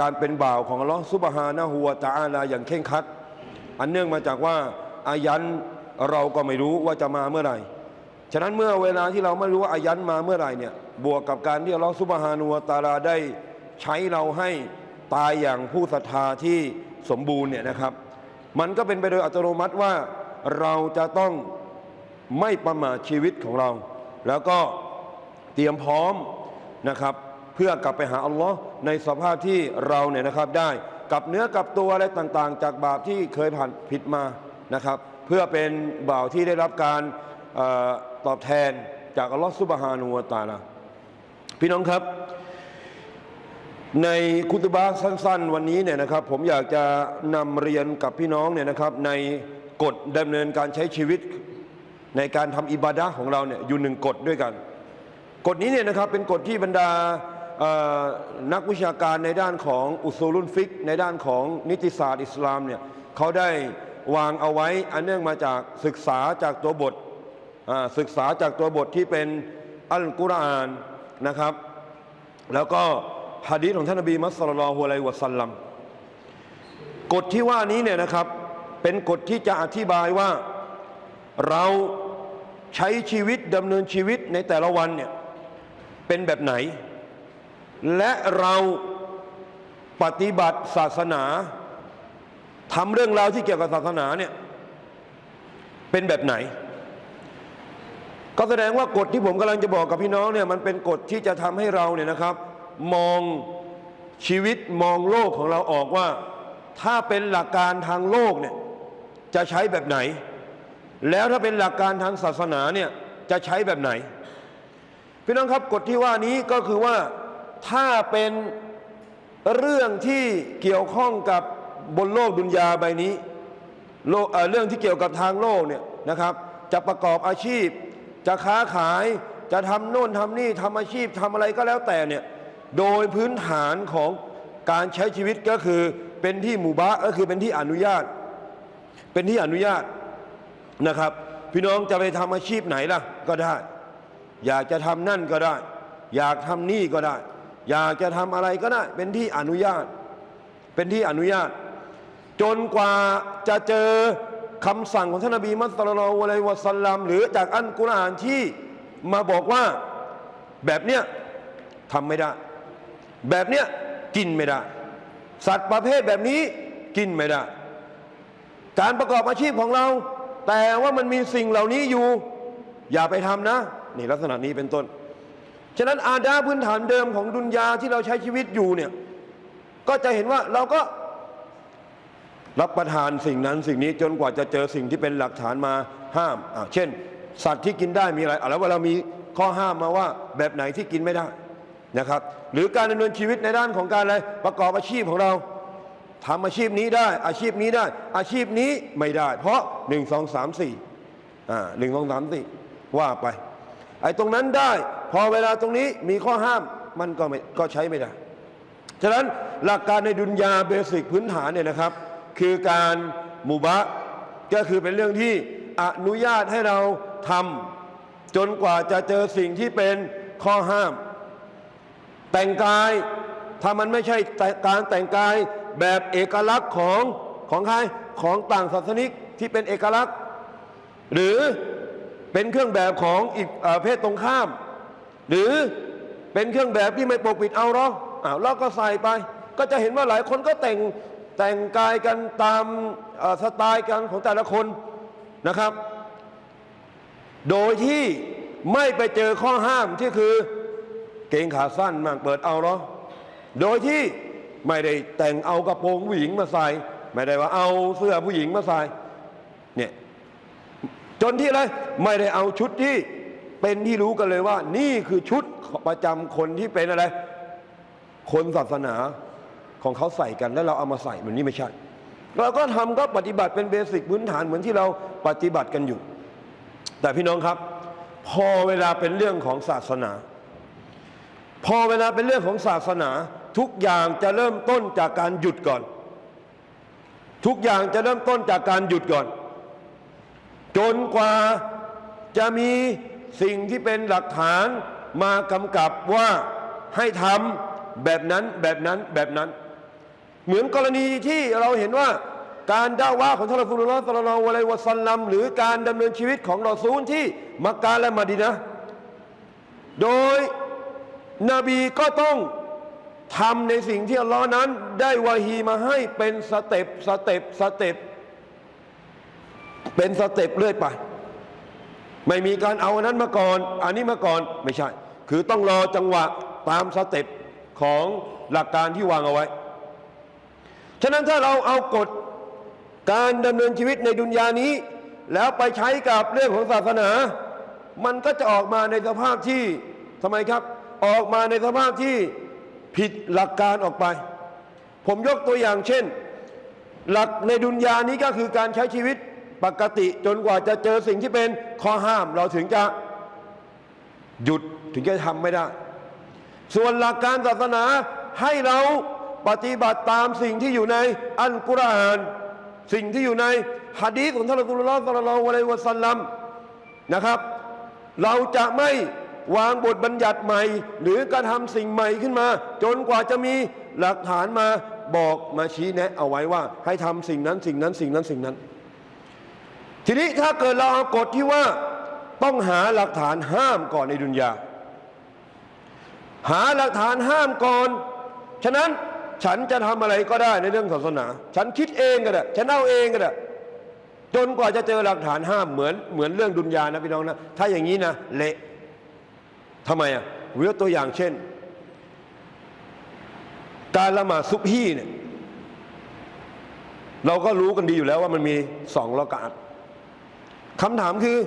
การเป็นบ่าวของอัลลอฮ์ซุบฮานะฮูวะตะอาลาอย่างเคร่งคัด อันเนื่องมาจากว่าอายันเราก็ไม่รู้ว่าจะมาเมื่อไหร่ ฉะนั้นเมื่อเวลาที่เราไม่รู้ว่าอายันมาเมื่อไหร่เนี่ยบวกกับการที่อัลลอฮ์ซุบฮานูวตาลาได้ใช้เราให้ตายอย่างผู้ศรัทธาที่สมบูรณ์เนี่ยนะครับ มันก็เป็นไปโดยอัตโนมัติว่าเราจะต้องไม่ประมาทชีวิตของเรา แล้วก็เตรียมพร้อมนะครับ เพื่อกลับไปหาอัลลอฮ์ในสภาพที่เราเนี่ยนะครับได้กลับเนื้อกลับตัวอะไรต่างๆ จากบาปที่เคยผ่านผิดมานะครับ เพื่อเป็นบ่าวที่ได้รับการออตอบแทนจากอัลลอฮ์ซุบฮานูวตาลาพี่น้องครับ ในคุตบะห์สั้น ๆ วันนี้เนี่ยนะครับ ผมอยากจะนำเรียนกับพี่น้องเนี่ยนะครับ ในกฎดำเนินการใช้ชีวิต ในการทำอิบาดะของเราเนี่ยอยู่หนึ่งกฎด้วยกัน กฎนี้เนี่ยนะครับเป็นกฎที่บรรดา นักวิชาการในด้านของอุซูลุนฟิก ในด้านของนิติศาสตร์อิสลามเนี่ยเขาได้วางเอาไว้อันเนื่องมาจากศึกษาจากตัวบทศึกษาจากตัวบทที่เป็นอัลกุรอานนะครับ แล้วก็ฮะดีษของท่านนบีมัสลลัลลอฮุอะลัยวะสัลลัมกฎที่ว่านี้เนี่ยนะครับเป็นกฎที่จะอธิบายว่าเราใช้ชีวิตดำเนินชีวิตในแต่ละวันเนี่ยเป็นแบบไหน และเราปฏิบัติศาสนาทำเรื่องราวที่เกี่ยวกับศาสนาเนี่ยเป็นแบบไหน ก็แสดงว่ากฎที่ผมกำลังจะบอกกับพี่น้องเนี่ยมันเป็นกฎที่จะทำให้เราเนี่ยนะครับ มองชีวิตมองโลกของเราออกว่า ถ้าเป็นหลักการทางโลกเนี่ยจะใช้แบบไหน แล้วถ้าเป็นหลักการทางศาสนาเนี่ยจะใช้แบบไหน พี่น้องครับกฎที่ว่านี้ก็คือว่า ถ้าเป็นเรื่องที่เกี่ยวข้องกับบนโลกดุนยาใบนี้โลกเเรื่องที่เกี่ยวกับทางโลกเนี่ยนะครับ จะประกอบอาชีพ จะค้าขายจะทำโน่นทำนี่ทำอาชีพทำอะไรก็แล้วแต่เนี่ยโดยพื้นฐานของการใช้ชีวิตก็คือเป็นที่หมู่บ้านก็คือเป็นที่อนุญาต เป็นที่อนุญาตนะครับ พี่น้องจะไปทำอาชีพไหนล่ะก็ได้ อยากจะทำนั่นก็ได้ อยากทำนี่ก็ได้ อยากจะทำอะไรก็ได้ เป็นที่อนุญาต เป็นที่อนุญาต จนกว่าจะเจอคำสั่งของท่านนบีมุสลิมอะลัยวะสัลลัมหรือจากอันกุรอานที่มาบอกว่าแบบเนี้ยทำไม่ได้ แบบเนี้ยกินไม่ได้ สัตว์ประเภทแบบนี้กินไม่ได้ การประกอบอาชีพของเรา แต่ว่ามันมีสิ่งเหล่านี้อยู่ อย่าไปทำนะ นี่ลักษณะนี้เป็นต้น ฉะนั้นอาดาพื้นฐานเดิมของดุนยาที่เราใช้ชีวิตอยู่เนี่ยก็จะเห็นว่าเราก็รับประทานสิ่งนั้นสิ่งนี้จนกว่าจะเจอสิ่งที่เป็นหลักฐานมาห้ามเช่น สัตว์ที่กินได้มีอะไรอะแล้วว่าเรามีข้อห้ามมาว่าแบบไหนที่กินไม่ได้นะครับ หรือการดำเนินชีวิตในด้านของการอะไรประกอบอาชีพของเราทำอาชีพนี้ได้ อาชีพนี้ได้ อาชีพนี้ไม่ได้ เพราะหนึ่งสองสามสี่อ่าหนึ่งสองสามสี่ว่าไปไอ้ตรงนั้นได้ พอเวลาตรงนี้มีข้อห้ามมันก็ไม่ก็ใช้ไม่ได้ ฉะนั้นหลักการในดุนยาเบสิกพื้นฐานเนี่ยนะครับ คือการมุบะก็คือเป็นเรื่องที่อนุญาตให้เราทำจนกว่าจะเจอสิ่งที่เป็นข้อห้าม แต่งกายถ้ามันไม่ใช่การแต่งกายแบบเอกลักษณ์ของของใครของต่างศาสนิกที่เป็นเอกลักษณ์ หรือเป็นเครื่องแบบของอีกเพศตรงข้าม หรือเป็นเครื่องแบบที่ไม่ปกปิดเอาหรออ้าวเราก็ใส่ไป ก็จะเห็นว่าหลายคนก็แต่งแต่งกายกันตามสไตล์กันของแต่ละคนนะครับ โดยที่ไม่ไปเจอข้อห้ามที่คือเกงขาสั้นมากเปิดเอาหรอ โดยที่ไม่ได้แต่งเอากระโปรงผู้หญิงมาใส่ ไม่ได้ว่าเอาเสื้อผู้หญิงมาใส่เนี่ยจนที่อะไรไม่ได้เอาชุดที่ เป็นที่รู้กันเลยว่า นี่คือชุดประจำคนที่เป็นอะไร คนศาสนาของเขาใส่กันแล้วเราเอามาใส่มันนี่ไม่ใช่ เราก็ทำก็ปฏิบัติเป็นเบสิกพื้นฐานเหมือนที่เราปฏิบัติกันอยู่ แต่พี่น้องครับ พอเวลาเป็นเรื่องของศาสนา พอเวลาเป็นเรื่องของศาสนา ทุกอย่างจะเริ่มต้นจากการหยุดก่อน ทุกอย่างจะเริ่มต้นจากการหยุดก่อน จนกว่าจะมี สิ่งที่เป็นหลักฐานมากำกับว่าให้ทำแบบนั้นแบบนั้นแบบนั้น เหมือนกรณีที่เราเห็นว่าการด่าว่าของท่านรอซูลุลลอฮ์สัลลัลลอฮุอะลัยวะสัลลัมหรือการดำเนินชีวิตของรอซูลที่มักกะและมะดีนะ โดยนบีก็ต้องทำในสิ่งที่อัลลอฮ์นั้นได้วาฮีมาให้เป็นสเต็ปสเต็ปสเต็ปเป็นสเต็ปเรื่อยไป ไม่มีการเอาอันนั้นมาก่อน อันนี้มาก่อนไม่ใช่ คือต้องรอจังหวะตามสเต็ปของหลักการที่วางเอาไว้ ฉะนั้นถ้าเราเอากฎการดำเนินชีวิตในดุนยานี้ แล้วไปใช้กับเรื่องของศาสนา มันก็จะออกมาในสภาพที่ทำไมครับ ออกมาในสภาพที่ผิดหลักการออกไป ผมยกตัวอย่างเช่น หลักในดุนยานี้ก็คือการใช้ชีวิต ปกติจนกว่าจะเจอสิ่งที่เป็นข้อห้ามเราถึงจะหยุดถึงจะทำไม่ได้ ส่วนหลักการศาสนาให้เราปฏิบัติตามสิ่งที่อยู่ในอัลกุรอานสิ่งที่อยู่ในฮะดีของท่านอัลกุรอานสัลลัลลอฮุอะลัยวะสัลลัมนะครับ เราจะไม่วางบทบัญญัติใหม่ หรือกระทำสิ่งใหม่ขึ้นมา จนกว่าจะมีหลักฐานมาบอกมาชี้แนะเอาไว้ว่า ให้ทำสิ่งนั้นสิ่งนั้นสิ่งนั้นสิ่งนั้น ทีนี้ถ้าเกิดเราเอากฎที่ว่าต้องหาหลักฐานห้ามก่อนในดุนยา หาหลักฐานห้ามก่อน ฉะนั้นฉันจะทำอะไรก็ได้ในเรื่องศาสนา ฉันคิดเองก็ได้ ฉันเอาเองก็ได้จนกว่าจะเจอหลักฐานห้ามเหมือนเหมือนเรื่องดุนยานะพี่น้องนะ ถ้าอย่างนี้นะเละทำไมอะยกตัวอย่างเช่น การละหมาดซุบฮีเนี่ยเราก็รู้กันดีอยู่แล้วว่ามันมีสองละกาด คำถามคือ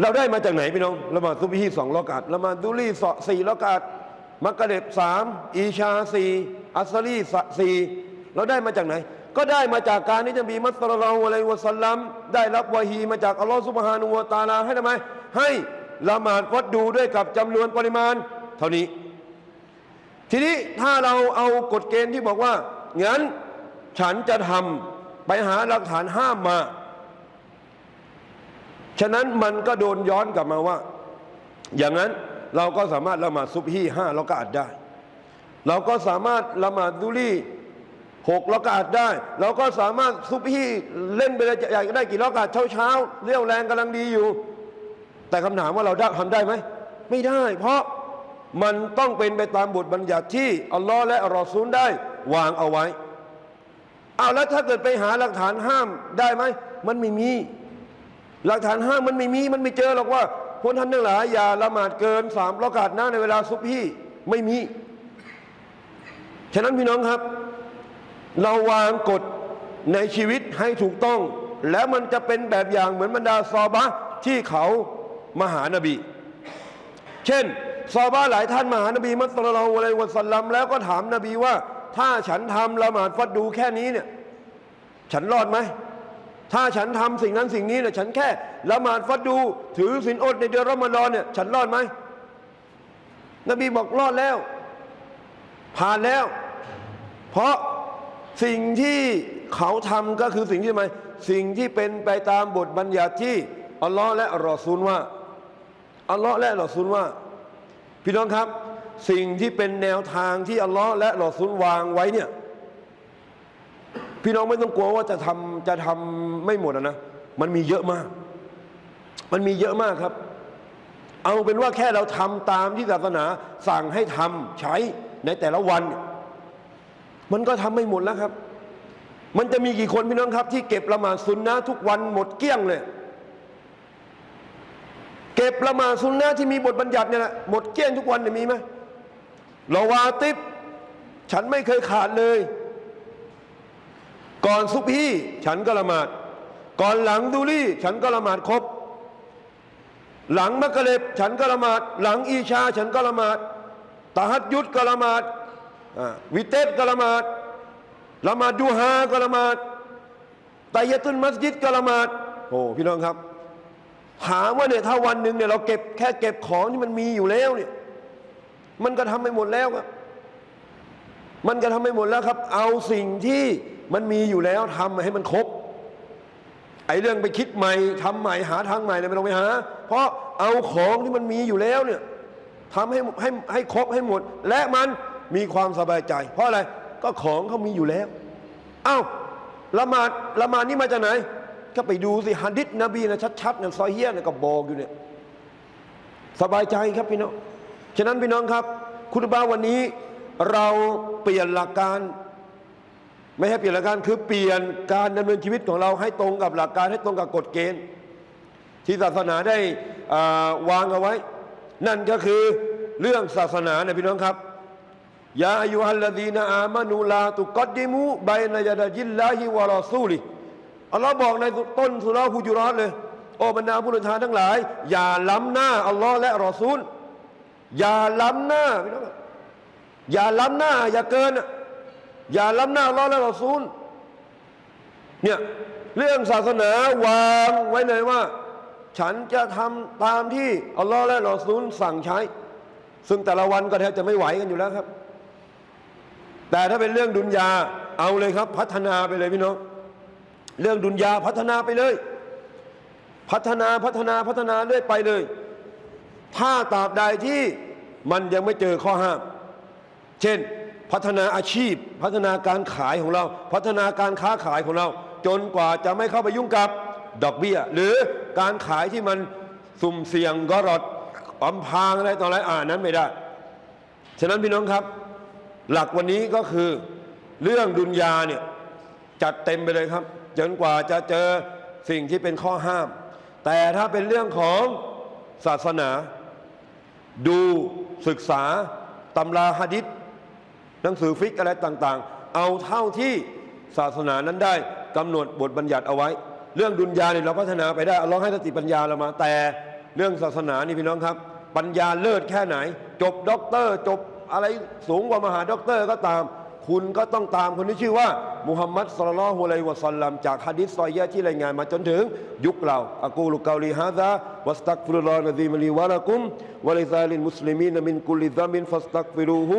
เราได้มาจากไหนพี่น้องละหมาดซุบฮีสองละกาดละหมาดดุลีสสี่ละกาดมักกะเด็บสามอีชาสี่อัสลีสี่เราได้มาจากไหน ก็ได้มาจากการที่นบีมัสลลัลลอฮุอะลัยฮิวะสัลลัมได้รับวะฮีมาจากอัลลอฮฺซุบฮานุวะตาลาให้ทำไม ให้ละหมาดวัดดูด้วยกับจำนวนปริมาณ เท่านี้ ทีนี้ถ้าเราเอากฎเกณฑ์ที่บอกว่างั้นฉันจะทำไปหาหลักฐานห้ามมา ฉะนั้นมันก็โดนย้อนกลับมาว่า อย่างนั้นเราก็สามารถละหมาดซุบฮีห้าเราก็อาจได้ เราก็สามารถละหมาดดุลีหกเราก็อาจได้ เราก็สามารถซุบฮีเล่นไปเลยอยากได้กี่รอกาดเช้าเช้าเรี่ยวแรงกำลังดีอยู่ แต่คำถามว่าเราได้ทำได้ไหมไม่ได้ เพราะมันต้องเป็นไปตามบทบัญญัติที่อัลลอฮ์และอัลรอฮ์ซูลได้วางเอาไว้เอาแล้วถ้าเกิดไปหาหลักฐานห้ามได้ไหมมันไม่มี หลักฐานห้ามมันไม่มีมันไม่เจอหรอกว่าคนท่านทั้งหลายอย่าละหมาดเกินสามรอกาดนะในเวลาซุบฮีไม่มี ฉะนั้นพี่น้องครับ เราวางกฎในชีวิตให้ถูกต้อง แล้วมันจะเป็นแบบอย่างเหมือนบรรดาซอบะที่เขามาหานบี เช่นซอบะหลายท่านมาหานบีมัสลลัลอฮุอะลัยฮิวะสัลลัมแล้วก็ถามนบีว่า ถ้าฉันทำละหมาดฟัดดูแค่นี้เนี่ย ฉันรอดไหม ถ้าฉันทำสิ่งนั้นสิ่งนี้เนี่ยฉันแค่ละหมาดฟัดดู ถือศีลอดในเดือนรอมฎอนเนี่ยฉันรอดไหมนบีบอกรอดแล้ว ผ่านแล้ว เพราะสิ่งที่เขาทำก็คือสิ่งที่ทำไมสิ่งที่เป็นไปตามบทบัญญัติที่อัลลอฮ์และอัลรอซูลว่าอัลลอฮ์และอัลรอซูลว่า พี่น้องครับ สิ่งที่เป็นแนวทางที่อัลลอฮ์และอัลรอซูลวางไว้เนี่ย พี่น้องไม่ต้องกลัวว่าจะทำจะทำไม่หมดอะนะ มันมีเยอะมาก มันมีเยอะมากครับ เอาเป็นว่าแค่เราทำตามที่ศาสนาสั่งให้ทำใช้ในแต่ละวัน มันก็ทำไม่หมดแล้วครับ มันจะมีกี่คนพี่น้องครับ ที่เก็บละหมาดซุนนะทุกวันหมดเกลี้ยงเลยเก็บละหมาดซุนนะที่มีบทบัญญัติเนี่ยแหละหมดเกลี้ยงทุกวันเนี่ยมีไหมละวาติบฉันไม่เคยขาดเลย ก่อนซุบฮีฉันก็ละหมาด ก่อนหลังดูลี่ฉันก็ละหมาดครบ หลังมักกะเล็บฉันก็ละหมาด หลังอีชา ฉันก็ละหมาดตาฮัดยุดก็ละหมาดวิเตสก็ละหมาดละหมาดดูฮาก็ละหมาดตายะตุนมัสยิดก็ละหมาดโอ้พี่น้องครับถามว่าเนี่ยถ้าวันหนึ่งเนี่ยเราเก็บแค่เก็บของที่มันมีอยู่แล้วเนี่ยมันก็ทำไปหมดแล้วครับ มันก็ทำไปหมดแล้วครับ เอาสิ่งที่ มันมีอยู่แล้วทำให้มันครบ ไอ้เรื่องไปคิดใหม่ทำใหม่หาทางใหม่เนี่ยไม่ต้องไปหา เพราะเอาของที่มันมีอยู่แล้วเนี่ยทำให้ให้ให้ครบให้หมด และมันมีความสบายใจ เพราะอะไรก็ของเขามีอยู่แล้ว เอ้าละหมาดละหมาดนี่มาจากไหน ก็ไปดูสิฮัดดิษนบีนะชัดๆเนี่ยซอฮียเนี่ยก็บอกอยู่เนี่ยสบายใจครับพี่น้อง ฉะนั้นพี่น้องครับ คุณบ้าวันนี้เราเปลี่ยนหลักการ ไม่ให้เปลี่ยนหลักการคือเปลี่ยนการดำเนินชีวิตของเราให้ตรงกับหลักการให้ตรงกับกฎเกณฑ์ ที่ศาสนาได้วางเอาไว้ นั่นก็คือเรื่องศาสนาเนี่ยพี่น้องครับยาอายุฮัลลดีนอามานูลาตุกอดดิมูไบนายดายิลลาฮิวะรอซูลิอัลลอฮ์บอกในต้นสุราฮุจุรอตเลย โอ้บรรดาผู้ศรัทธาทั้งหลาย อย่าล้ำหน้าอัลลอฮ์และรอซูล อย่าล้ำหน้าพี่น้องอย่าล้ำหน้า อย่าเกินอะ อย่าล้ำหน้าลลอฮ์และรอซูลเนี่ยเรื่องศาสนาวางไว้เลยว่า ฉันจะทำตามที่อัลลอฮ์และรอซูลสั่งใช้ ซึ่งแต่ละวันก็แทบจะไม่ไหวกันอยู่แล้วครับ แต่ถ้าเป็นเรื่องดุนยาเอาเลยครับ พัฒนาไปเลยพี่น้องเรื่องดุนยาพัฒนาไปเลย พัฒนาพัฒนาพัฒนาเรื่อยไปเลย ถ้าตราบใดที่มันยังไม่เจอข้อห้าม เช่น พัฒนาอาชีพ พัฒนาการขายของเรา พัฒนาการค้าขายของเรา จนกว่าจะไม่เข้าไปยุ่งกับดอกเบี้ย หรือการขายที่มันสุ่มเสี่ยงกรอดอำพางอะไรต่ออะไรอ่านนั้นไม่ได้ ฉะนั้นพี่น้องครับ หลักวันนี้ก็คือเรื่องดุนยาเนี่ยจัดเต็มไปเลยครับ จนกว่าจะเจอสิ่งที่เป็นข้อห้าม แต่ถ้าเป็นเรื่องของศาสนา ดูศึกษาตำราฮะดิษ หนังสือฟิกอะไรต่างๆ เอาเท่าที่ศาสนานั้นได้กำหนดบทบัญญัติเอาไว้ เรื่องดุนยาเนี่ยเราพัฒนาไปได้อัลเลอฮ์ให้สติปัญญาเรามา แต่เรื่องศาสนานี่พี่น้องครับ ปัญญาเลิศแค่ไหน จบด็อกเตอร์ จบอะไรสูงกว่ามหาด็อกเตอร์ก็ตาม คุณก็ต้องตามคนที่ชื่อว่ามุฮัมมัดสุลลัลฮุลัยฮิวะสัลลัมจากฮะดิษซอยยะที่รายงานมาจนถึงยุคเราอะกูลุกาลีฮาซาวัสตักฟิรุลลอฮ์นะซีมลีวะละกุมวะลิซาลิลมุสลิมีนมินกุลิซามินฟัสตักฟิรูฮู